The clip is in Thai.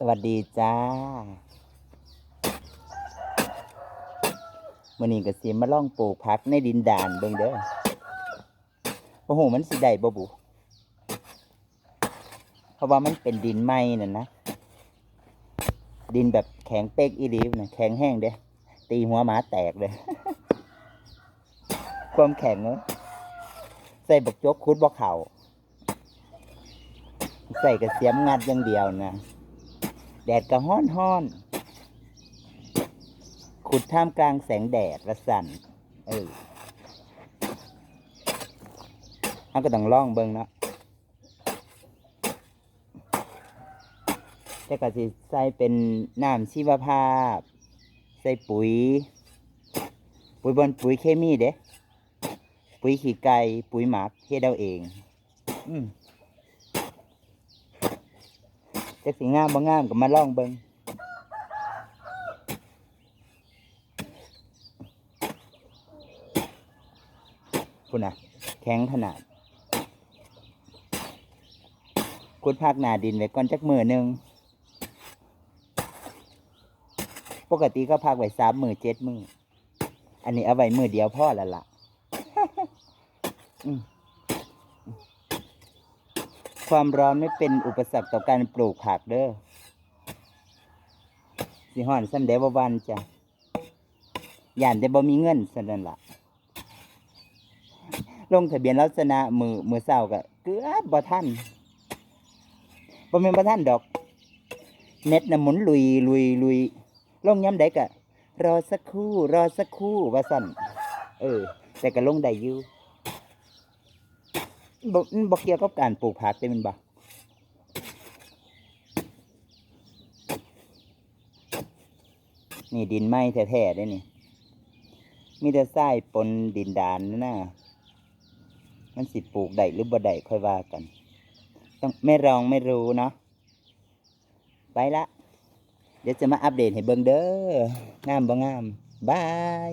สวัสดีจ้ามื่อนี้ก็สิมาล่องปลูกผักในดินดานเบิ่งเด้อโอ้โหมันสิได้บ่บุเพราะว่ามันเป็นดินไหม้น่ะนะ ดินแบบแข็งเป๊กอีหลีนะแข็งแห้งเด้ตีหัวหมาแตกเลยความแข็งเนอะใส่บักจกคุดบ่เข่าใส่กระเสียมงัดอย่างเดียวนะ แดดก็ฮ้อนฮ้อนขุดท่ามกลางแสงแดดระสันเออเขาก็ต้องล่องเบิ่งเนาะแต่ก็สิใส่เป็นน้ำชีวภาพ ใส่ปุ๋ย ปุ๋ยบนปุ๋ยเคมีเด้ ปุ๋ยขี้ไก่ปุ๋ยหมักเฮ็ดเอาเอง อืม จักสิงามบ่งามก็มาลองเบิ่งพุ่นะแข็งขนาดกุดภาคหนาดินไว้ก่อนจักมือหนึ่งปกติก็พักไว้สามมือเจ็ดมืออันนี้เอาไว้มือเดียวพ่อละละอืม ความร้อนไม่เป็นอุปสรรคต่อการปลูกผักเด้อสิห่อนซ้ำเดบวันจ้ะย่านแต่บ่มีเงินสนั่นละลงทะเบียนลักษณะมือมือเศร้าก็เกือบบ่ทันบ่แม่นบ่ทันดอก เน็ตน่ะหมุนลุยลุยลุยลงย้ำได้กะรอสักครู่ รอสักครู่ว่าสั่นเออ แต่ก็ลงได้อยู่ บ่นบ่เกี่ยวกับการปลูกผักได้มันบ่นี่ดินไม้แท้ๆได้นี่ มีแต่ทรายปนดินดานนะนะ มันสิปลูกได้หรือบ่ได้ค่อยว่ากัน ต้องไม่ลองไม่รู้เนาะ ไปละ เดี๋ยวจะมาอัปเดตให้เบิ่งเด้องามบ่งาม บาย